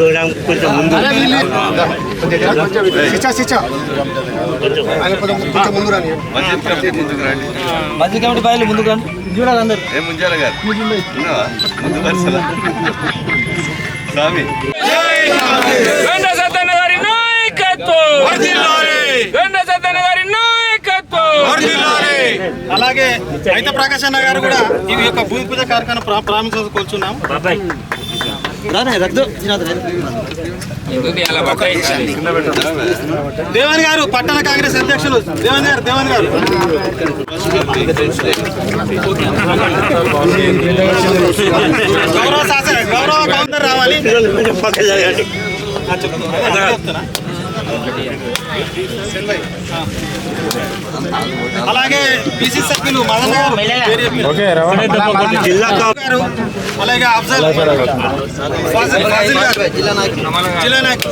గోడం కొంచెం ముందు మధ్య కమిటీ పైలు ముందుకు రండి. చూడాలి అందరు. ఏ ముంజాల గారు? ఉన్నావా? ముందు వరుసలో. స్వామి. గారి నాయకత్వం. గారి నాయకత్వం. అలాగే అయితే ప్రకాష్ అన్న గారు కూడా ఈ యొక్క భూమి పూజ కార్యక్రమం ప్రా- ప్రారంభించుకొచ్చున్నాం దేవన్ గారు పట్టణ కాంగ్రెస్ అధ్యక్షులు. దేవన్ గారు దేవన్ గారు. గౌరవ శాసన గౌరవ కౌంటర్ రావాలి. అలాగే బీసీ సభ్యులు మదన్ గారు జిల్లా గారు అలాగే అఫ్జల్ జిల్లా నాయక్.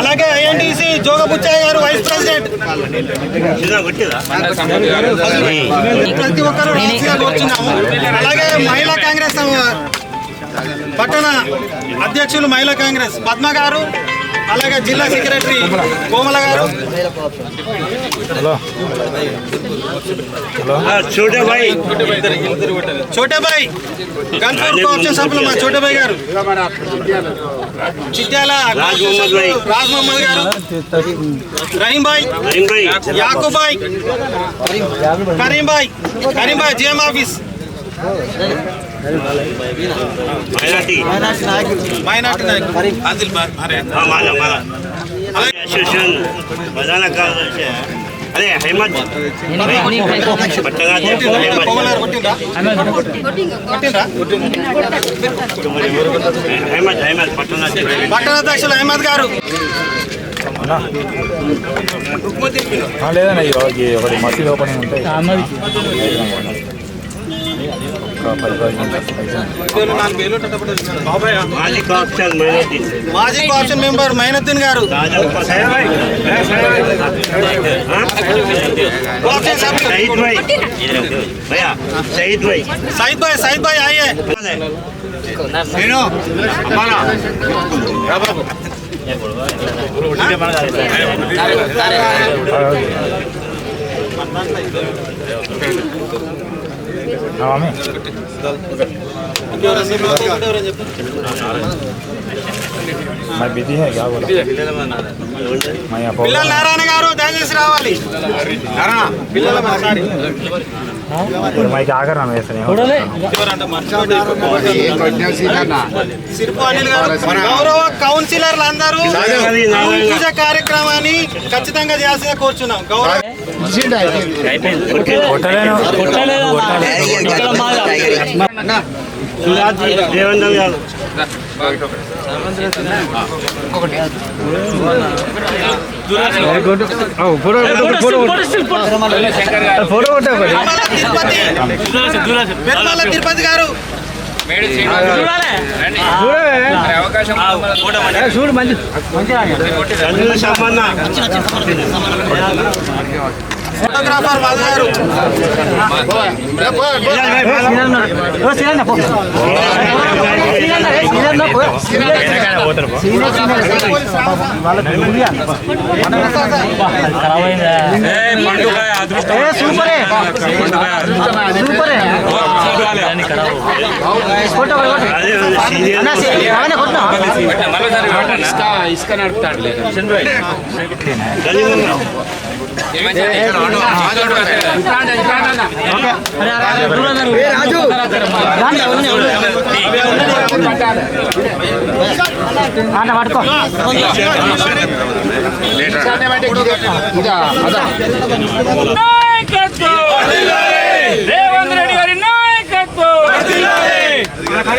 అలాగే ఐఎన్టీసీ జోగబుచ్చయ్య గారు వైస్ ప్రెసిడెంట్. ప్రతి ఒక్కరు రాజకీయాలు వచ్చినాము అలాగే మహిళా కాంగ్రెస్ పట్టణ అధ్యక్షులు మహిళా కాంగ్రెస్. పద్మ గారు అలాగే జిల్లా సెక్రటరీ కోమల గారు. చూడే భాయ్ చోటేబాయ్. గన్పూర్ కోఆప్షన్ సభ్యులు మా చోటేబాయ్ గారు. చిట్యాల రాజ్ మహమ్మద్ గారు Rahim bhai Rahim bhai Yakub bhai Karim bhai Karim bhai GM office. Association ప్రధాన కార్యదర్శి అదే హైమద్ పట్టణ అధ్యక్షుడు హైమద్ కోమలారు కొట్టిందా కొట్టిందా హైమద్ హైమద్ పట్టణ అధ్యక్షుడు పట్టణ అధ్యక్షులు అహ్మద్ గారు లేదన్న ఒకటి మసీద్ ఓపెనింగ్ ఉంటాయి మాజీ కార్పొరేషన్ మెంబర్ మైనద్దీన్ గారు. సైద్ భాయ్ సైద్ భాయ్ సైద్ భాయ్ ఆయే. Amin. मैं बिजी है क्या बोला मैं यहाँ పిల్లల నారాయణ గారు దయచేసి రావాలి పిల్లల సారీ मैं क्या कर रहा हूँ ऐसे नहीं సిరిపు అనిల్ గారు గౌరవ కౌన్సిలర్లు అందరూ భూమి పూజ కార్యక్రమాన్ని ఖచ్చితంగా చేయాల్సిందిగా కోరుచున్నాం గౌరవ దేవేంద్ర గారు. తిరుపతి తిరుపతి గారు చంద్రుల సామాన్న ఫోటోగ్రాఫర్ మధు గారు అదే సీనియర్ ఇసుక నడుపుతాడు లేదు గలీమంగా నాయకత్వం. రేవంత్ రెడ్డి గారి నాయకత్వం పదిహేను గ్రాంట్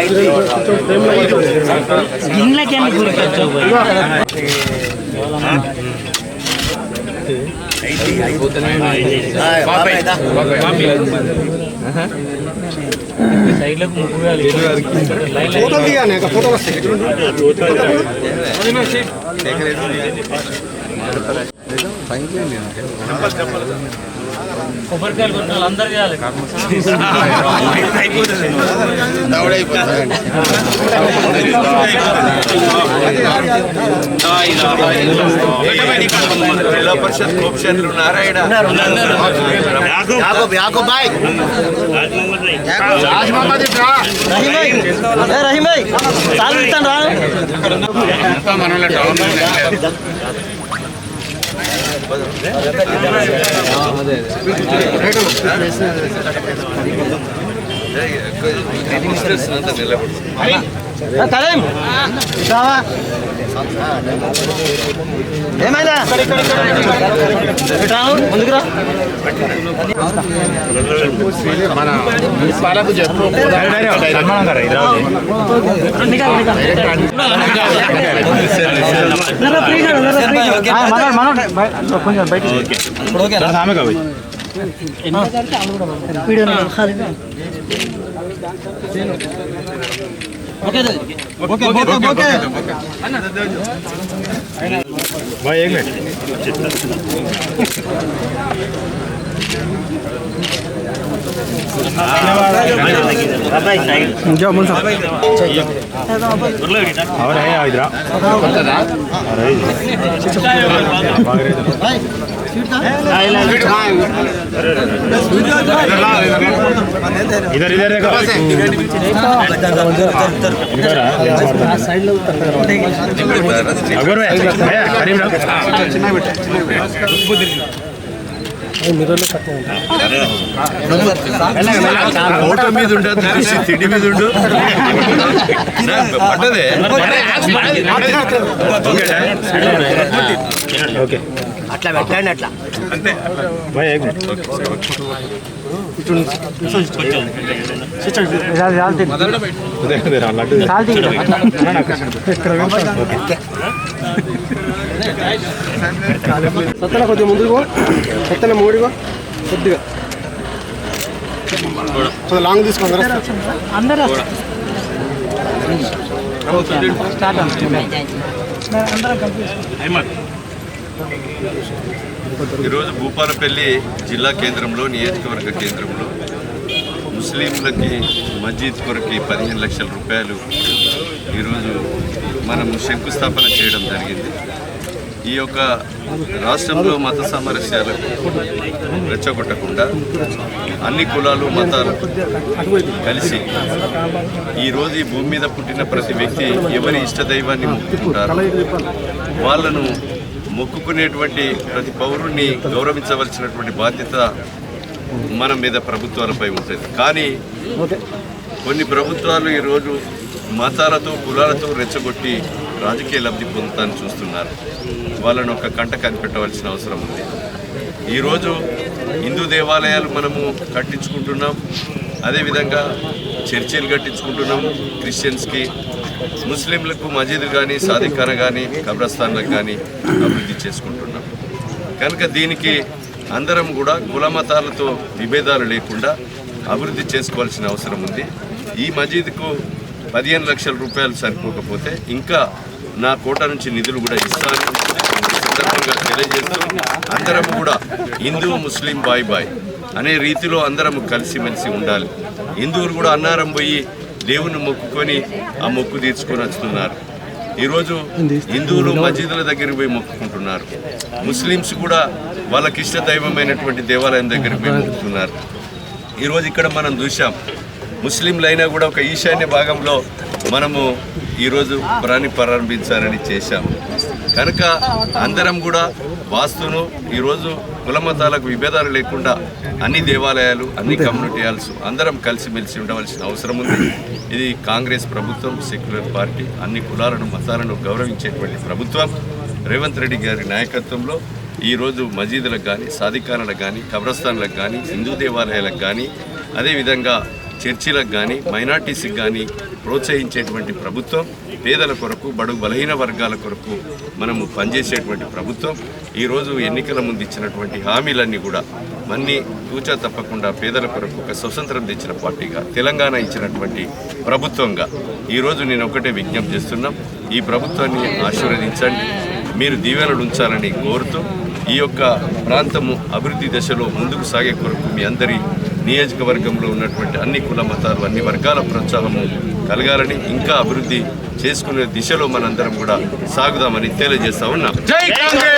ఐదు గిన్నెలకి సైడ్లకు ముగ్గు ఫోటో కొబ్బరికాయలు కొట్టిన వాళ్ళు అందరు చేయాలి. పరిషత్ కోప్షన్లు ఉన్నారా ఈడ? యాకూబ్ యాకూబ్ బాయ్ రాజ్ మహమ్మద్ ఇట్రా రహీం భాయ్ చాలు ఇస్తాను రా మినిస్టర్స్ అంతా जाओ मुंसा और है आ इधर अरे भाग रहे इधर इधर देखो इधर साइड लो अगर मैं करीम ना మిర్రర్లో కట్టే ఓట మీద అట్లా పెట్టండి అట్లా. అంతే. ఓకే. సత్తన కొద్దిగా ముందుకు సత్తన మూడిగో కొద్దిగా. కొద్దిగా లాంగ్ తీసుకోండి అందరూ ఈరోజు భూపాలపల్లి జిల్లా కేంద్రంలో నియోజకవర్గ కేంద్రంలో ముస్లింలకి మస్జిద్ కొరకి పదిహేను లక్షల రూపాయలు ఈరోజు మనము శంకుస్థాపన చేయడం జరిగింది. ఈ యొక్క రాష్ట్రంలో మత సామరస్యాలు రెచ్చగొట్టకుండా అన్ని కులాలు మతాలు కలిసి ఈరోజు ఈ భూమి మీద పుట్టిన ప్రతి వ్యక్తి ఎవరి ఇష్టదైవాన్ని మొక్కుకుంటారు వాళ్ళను మొక్కుకునేటువంటి ప్రతి పౌరుణ్ణి గౌరవించవలసినటువంటి బాధ్యత మన మీద ప్రభుత్వాలపై ఉంటుంది. కానీ కొన్ని ప్రభుత్వాలు ఈరోజు మతాలతో కులాలతో రెచ్చగొట్టి రాజకీయ లబ్ధి పొందుతాన్ని చూస్తున్నారు. వాళ్ళను ఒక కంట కనిపెట్టవలసిన అవసరం ఉంది. ఈరోజు హిందూ దేవాలయాలు మనము కట్టించుకుంటున్నాం. అదేవిధంగా చర్చిలు కట్టించుకుంటున్నాం క్రిస్టియన్స్కి ముస్లింలకు మసీదు కానీ సాధికార కానీ కబ్రస్థాన్లకు కానీ అభివృద్ధి చేసుకుంటున్నాం. కనుక దీనికి అందరం కూడా కులమతాలతో విభేదాలు లేకుండా అభివృద్ధి చేసుకోవాల్సిన అవసరం ఉంది. ఈ మసీదుకు పదిహేను లక్షల రూపాయలు సరిపోకపోతే ఇంకా నా కోట నుంచి నిధులు కూడా ఇస్తాను. సందర్భంగా తెలియజేస్తూ అందరం కూడా హిందూ ముస్లిం బాయ్ బాయ్ అనే రీతిలో అందరం కలిసిమెలిసి ఉండాలి. హిందువులు కూడా అన్నారం పోయి దేవుని మొక్కుకొని ఆ మొక్కు తీర్చుకొని వస్తున్నారు. ఈరోజు హిందువులు మసీదుల దగ్గరికి పోయి మొక్కుకుంటున్నారు. ముస్లిమ్స్ కూడా వాళ్ళకి ఇష్ట దైవమైనటువంటి దేవాలయం దగ్గరికి పోయి మొక్కుతున్నారు. ఈరోజు ఇక్కడ మనం చూసాం ముస్లింలైనా కూడా ఒక ఈశాన్య భాగంలో మనము ఈరోజు పురాన్ని ప్రారంభించాలని చేశాం. కనుక అందరం కూడా వాస్తును ఈరోజు కుల మతాలకు విభేదాలు లేకుండా అన్ని దేవాలయాలు అన్ని కమ్యూనిటీ హాల్స్ అందరం కలిసిమెలిసి ఉండవలసిన అవసరం ఉంది. ఇది కాంగ్రెస్ ప్రభుత్వం సెక్యులర్ పార్టీ అన్ని కులాలను మతాలను గౌరవించేటువంటి ప్రభుత్వం. రేవంత్ రెడ్డి గారి నాయకత్వంలో ఈరోజు మసీదులకు కానీ సాధికారులకు కానీ కబ్రస్థాన్లకు కానీ హిందూ దేవాలయాలకు కానీ అదేవిధంగా చర్చిలకు కానీ మైనార్టీస్కి కానీ ప్రోత్సహించేటువంటి ప్రభుత్వం పేదల కొరకు బడు బలహీన వర్గాల కొరకు మనము పనిచేసేటువంటి ప్రభుత్వం. ఈరోజు ఎన్నికల ముందు ఇచ్చినటువంటి హామీలన్నీ కూడా మన్ని తూచా తప్పకుండా పేదల కొరకు ఒక స్వతంత్రం తెచ్చిన పార్టీగా తెలంగాణ ఇచ్చినటువంటి ప్రభుత్వంగా. ఈరోజు నేను ఒకటే విజ్ఞప్తి చేస్తున్నాం ఈ ప్రభుత్వాన్ని ఆశీర్వదించండి. మీరు దీవెనలు ఉంచాలని కోరుతూ ఈ యొక్క ప్రాంతము అభివృద్ధి దశలో ముందుకు సాగే కొరకు మీ అందరి నియోజకవర్గంలో ఉన్నటువంటి అన్ని కుల మతాలు అన్ని వర్గాల ప్రోత్సాహము కలగాలని ఇంకా అభివృద్ధి చేసుకునే దిశలో మనందరం కూడా సాగుదామని తెలియజేస్తా ఉన్నాం.